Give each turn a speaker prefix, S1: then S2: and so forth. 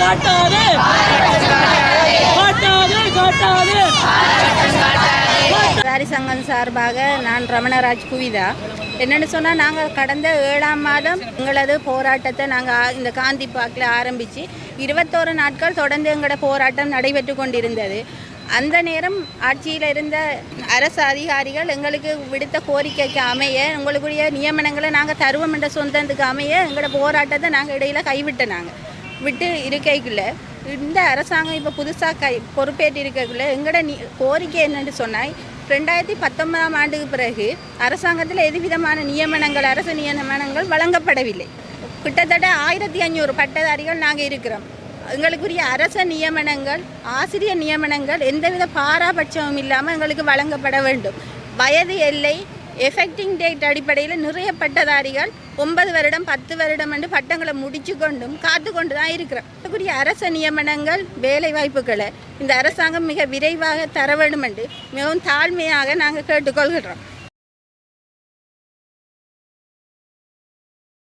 S1: காட்டாது. காட்டாதே
S2: சாரி சங்கம் சார்பாக நான் ரமணராஜ் குவிதா. என்னென்னு சொன்னால் நாங்கள் கடந்த ஏழாம் மாதம் எங்களது போராட்டத்தை நாங்கள் இந்த காந்தி பார்க்கில் ஆரம்பித்து இருபத்தோரு நாட்கள் தொடர்ந்து எங்களோட போராட்டம் நடைபெற்று கொண்டிருந்தது. அந்த நேரம் ஆட்சியில் இருந்த அரசு அதிகாரிகள் எங்களுக்கு விடுத்த கோரிக்கைக்கு அமைய உங்களுக்குரிய நியமனங்களை நாங்கள் தருவோம் என்ற சொந்தத்துக்கு அமைய எங்களோட போராட்டத்தை நாங்கள் இடையில் கைவிட்டோம் நாங்கள் விட்டு இருக்கைக்குள்ளே இந்த அரசாங்கம் இப்போ புதுசாக கை பொறுப்பேற்று இருக்கக்குள்ளே எங்களோட நீ கோரிக்கை என்னென்னு சொன்னால் ரெண்டாயிரத்தி பத்தொன்பதாம் ஆண்டுக்கு பிறகு அரசாங்கத்தில் எதுவிதமான நியமனங்கள் அரசு நியமனங்கள் வழங்கப்படவில்லை. கிட்டத்தட்ட ஆயிரத்தி ஐநூறு பட்டதாரிகள் நாங்கள் இருக்கிறோம். எங்களுக்குரிய அரச நியமனங்கள் ஆசிரியர் நியமனங்கள் எந்தவித பாராபட்சமும் இல்லாமல் எங்களுக்கு வழங்கப்பட வேண்டும். வயது எல்லை எஃபெக்டிங் டேட் அடிப்படையில் நிறைய பட்டதாரிகள் ஒன்பது வருடம் பத்து வருடம் என்று பட்டங்களை முடிச்சு கொண்டும் காத்து கொண்டு தான் இருக்கிறோம். அதுக்குரிய அரச நியமனங்கள் வேலை வாய்ப்புகளை இந்த அரசாங்கம் மிக விரைவாக தர வேண்டும் என்று மிகவும் தாழ்மையாக நாங்கள் கேட்டுக்கொள்கிறோம்.